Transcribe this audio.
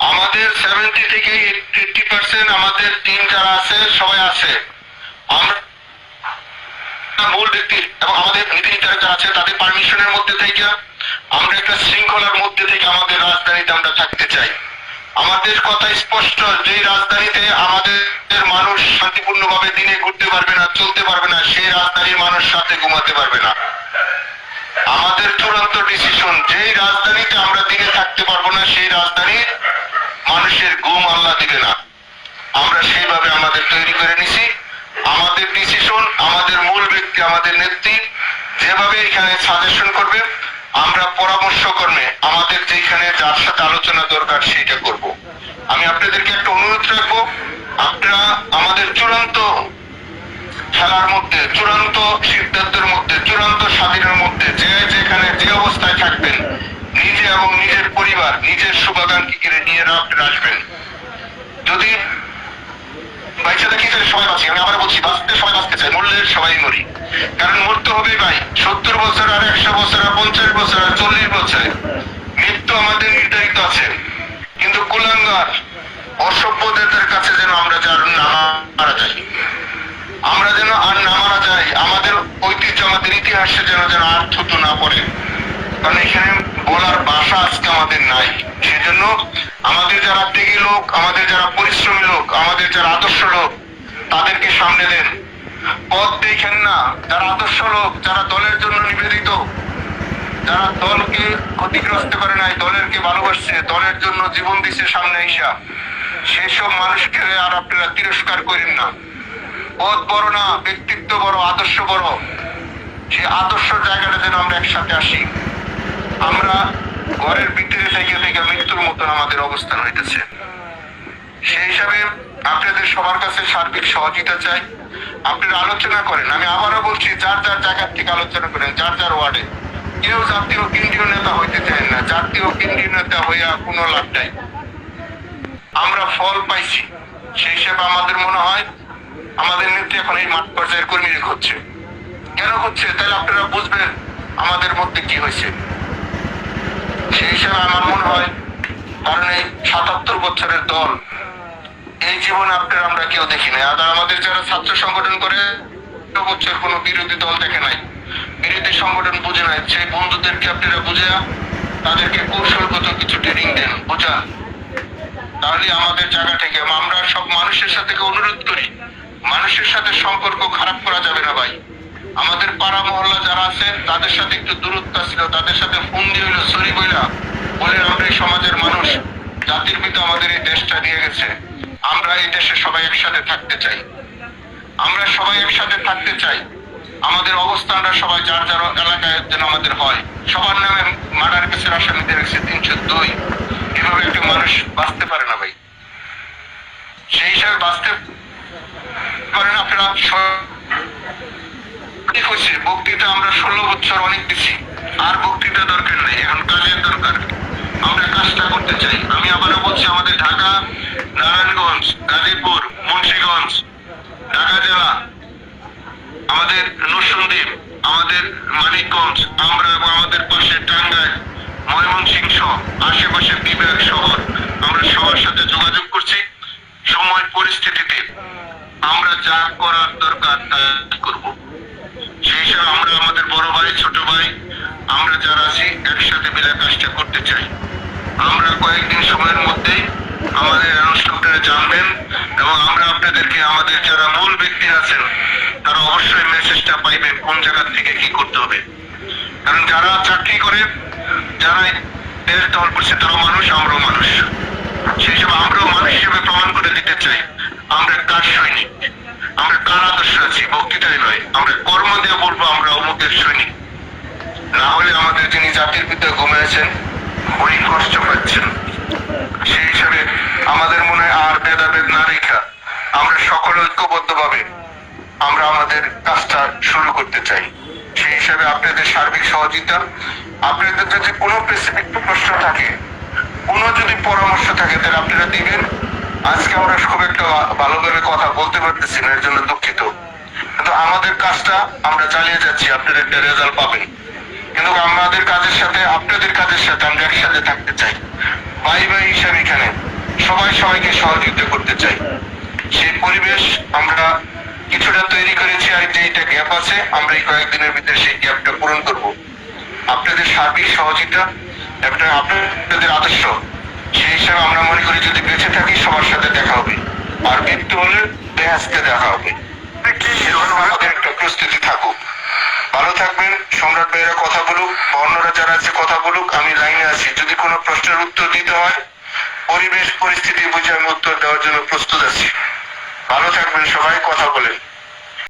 আমাদের সেভেন্টি থেকে eighty percent আমাদের টিম যারা আছে, সবাই আছে। আমরা মূল ব্যক্তি এবং আমাদের নীতি নির্ধারক যারা আছে, তাদের পারমিশনের মধ্যে থেকে, আমরা একটা শৃঙ্খলার মধ্যে থেকে আমাদের রাজধানীতে আমরা থাকতে চাই। আমাদের কথা স্পষ্ট যে রাজধানীতে আমাদের মানুষ শান্তিপূর্ণভাবে দিনে ঘুরতে পারবে না, চলতে পারবে না, সেই রাজধানীর মানুষ সাথে ঘুমাতে পারবে না। আমাদের চূড়ান্ত ডিসিশন যেই রাজধানীতে আমরা দিনে থাকতে পারব না, সেই রাজধানীর মানুষের ঘুম আল্লাহ দিবে না। আমরা সেইভাবে আমাদের তৈরি করে নিছি। আমাদের ডিসিশন আমাদের মূল ব্যক্তি, আমাদের নেত্রী যেভাবে এখানে সাজেশন করবে, আমরা পরামর্শ কর্মে আমাদের যেখানে যার সাথে আলোচনা দরকার সেইটা করব। আমি আপনাদেরকে একটা অনুরোধ রাখব, আপনারা আমাদের চূড়ান্ত খেলার মধ্যে, চূড়ান্ত এবং নিজের পরিবার, নিজের শুভাকাঙ্ক্ষীকে নিয়ে আপনারা আসবেন। যদি মৃত্যু আমাদের আছে। কিন্তু কুলাঙ্গার অসভ্যদের কাছে যেন আমরা যার যাই। আমরা যেন আর না মারা যাই, আমাদের ঐতিহ্য, আমাদের ইতিহাসে যেন যেন আর থুতু না পড়ে। কারণ এখানে বলার ভাষা আজকে আমাদের নাই। সেজন্য আমাদের যারা ত্যাগী লোক, আমাদের যারা পরিশ্রমী লোক, আমাদের যারা আদর্শ লোক, তাদেরকে সামনে দেন। পথ দেখেন না, যারা আদর্শ লোক, যারা দলের জন্য নিবেদিত, যারা দলকে ক্ষতিগ্রস্ত করে নাই, দলেরকে ভালোবাসছে, দলের জন্য জীবন দিচ্ছে সামনে আইসা, সেসব মানুষকে আর আপনারা তিরস্কার করেন না। পথ বড় না, ব্যক্তিত্ব বড়, আদর্শ বড়। সে আদর্শ জায়গাটা যেন আমরা একসাথে আসি। আমরা ঘরের ভিতরে থেকে থেকে মৃত্যুর মতন আমাদের অবস্থান হইতেছে। সেই হিসাবে আপনাদের সবার কাছে সার্বিক সহযোগিতা চাই। আপনারা আলোচনা করেন। আমি আবারও বলছি, যার যার জায়গার থেকে আলোচনা করেন, যার যার ওয়ার্ডে। কেউ জাতীয় কেন্দ্রীয় নেতা হইতে চান না। জাতীয় কেন্দ্রীয় নেতা হইয়া কোনো লাভ নাই। আমরা ফল পাইছি। সেই হিসাবে আমাদের মনে হয়, আমাদের নেত্রী এখন এই মাঠ পর্যায়ের কর্মীরা হচ্ছে। কেন হচ্ছে? তাহলে আপনারা বুঝবেন আমাদের মধ্যে কি হয়েছে। সেই হিসাবে আমার মনে হয় কারণ এই সাতাত্তর বছরের দল, এই জীবনে আপনার আমরা কেউ দেখি নাই। আর আমাদের যারা ছাত্র সংগঠন করে বছর কোনো বিরোধী দল দেখে নাই। বিরোধী সংগঠন বুঝে নাই। সেই বন্ধুদেরকে আপনারা বুঝে, তাদেরকে কৌশলগত কিছু ট্রেনিং দেন বোঝান তাহলে আমাদের জায়গা থেকে আমরা সব মানুষের সাথে অনুরোধ করি, মানুষের সাথে সম্পর্ক খারাপ করা যাবে না ভাই। আমাদের পাড়া মহল্লা যারা আছে তাদের সাথে একটু দূরত্ব ছিল। তাদের সাথে ফোন দিয়ে হইল, সরি বইলা বলে আমরা এই সমাজের মানুষ। জাতির পিতা আমাদের এই দেশটা দিয়ে গেছে। আমরা এই দেশে সবাই একসাথে থাকতে চাই। আমরা সবাই একসাথে থাকতে চাই। আমাদের অবস্থানটা সবাই যার যার এলাকায় যেন আমাদের হয়। সবার নামে মার্ডার কেসের আসামিতে রেখেছে তিনশো দুই। এভাবে একটা মানুষ বাঁচতে পারে না ভাই। সেই হিসাবে বাঁচতে পারেন আপনারা হয়েছে বক্তৃতা আমরা ষোলো বছর অনেক দিছি। আর বক্তৃতা দরকার নেই, এখন কাজের দরকার। আমরা কাজটা করতে চাই। আমি আবারও বলছি, আমাদের ঢাকা, নারায়ণগঞ্জ, গাজীপুর, মুন্সিগঞ্জ, ঢাকা জেলা, আমাদের নরসিংদীপ, আমাদের মানিকগঞ্জ, আমরা এবং আমাদের পাশে টাঙ্গাইল, ময়মনসিংহ সহ আশেপাশে বিভাগ শহর আমরা সবার সাথে যোগাযোগ করছি। সময় পরিস্থিতিতে আমরা যা করার দরকার তা করব সেই হিসাবে আমরা আমাদের বড় ভাই ছোট ভাই আমরা যারা আছি, একসাথে মিলে কাজটা করতে চাই। আমরা কয়েকদিন সময়ের মধ্যেই আমাদের অনুষ্ঠানটা জানবেন এবং আমরা আপনাদেরকে, আমাদের যারা মূল ব্যক্তি আছেন, তারা অবশ্যই মেসেজটা পাইবেন, কোন জায়গা থেকে কি করতে হবে। কারণ যারা চাকরি করে, যারা দেশ দল করছে, তারাও মানুষ, আমরাও মানুষ। সেই হিসেবে আমরাও মানুষ হিসেবে প্রমাণ করে দিতে চাই, আমরা কার সৈনিক? আমরা কার আদর্শ আছি? বক্তৃতায় নয়, আমরা কর্ম দিয়ে বলব, আমরা অমুকের সৈনিক। না হলে আমাদের যিনি জাতির পিতা ঘুমিয়েছেন, উনি কষ্ট পাচ্ছেন। সেই হিসাবে আমাদের মনে আর ভেদাভেদ না রেখা আমরা সকলে ঐক্যবদ্ধ ভাবে আমরা আমাদের কাজটা শুরু করতে চাই। সেই হিসাবে আপনাদের সার্বিক সহযোগিতা, আপনাদের যদি কোনো স্পেসিফিক প্রশ্ন থাকে, কোনো যদি পরামর্শ থাকে, তাহলে আপনারা দিবেন। আজকে আমরা খুব একটা ভালোভাবে কথা বলতে পারতেছি না, এর জন্য দুঃখিত। কিন্তু আমাদের কাজটা আমরা চালিয়ে যাচ্ছি, আপনারা একটা রেজাল্ট পাবেন। কিন্তু আমাদের কাজের সাথে, আপনাদের কাজের সাথে আমরা একসাথে থাকতে চাই। ভাই ভাই হিসাবে এখানে সবাই সবাইকে সহযোগিতা করতে চাই। সেই পরিবেশ আমরা কিছুটা তৈরি করেছি আর যে এটা গ্যাপ আছে, আমরা এই কয়েকদিনের ভিতরে সেই গ্যাপটা পূরণ করব। আপনাদের সার্বিক সহযোগিতা এবং আপনাদের আদর্শ, সেই হিসাবে আমরা মনে করি যদি বেঁচে থাকি, সবার সাথে দেখা হবে। আর মৃত্যু হলে দেখা হবে। একটা প্রস্তুতি থাকুক। ভালো থাকবেন, সম্রাট ভাইয়েরা কথা বলুক, বা অন্যরা যারা আছে কথা বলুক, আমি লাইনে আছি। যদি কোনো প্রশ্নের উত্তর দিতে হয়, পরিবেশ, পরিস্থিতি বুঝে আমি উত্তর দেওয়ার জন্য প্রস্তুত আছি। ভালো থাকবেন সবাই, কথা বলেন।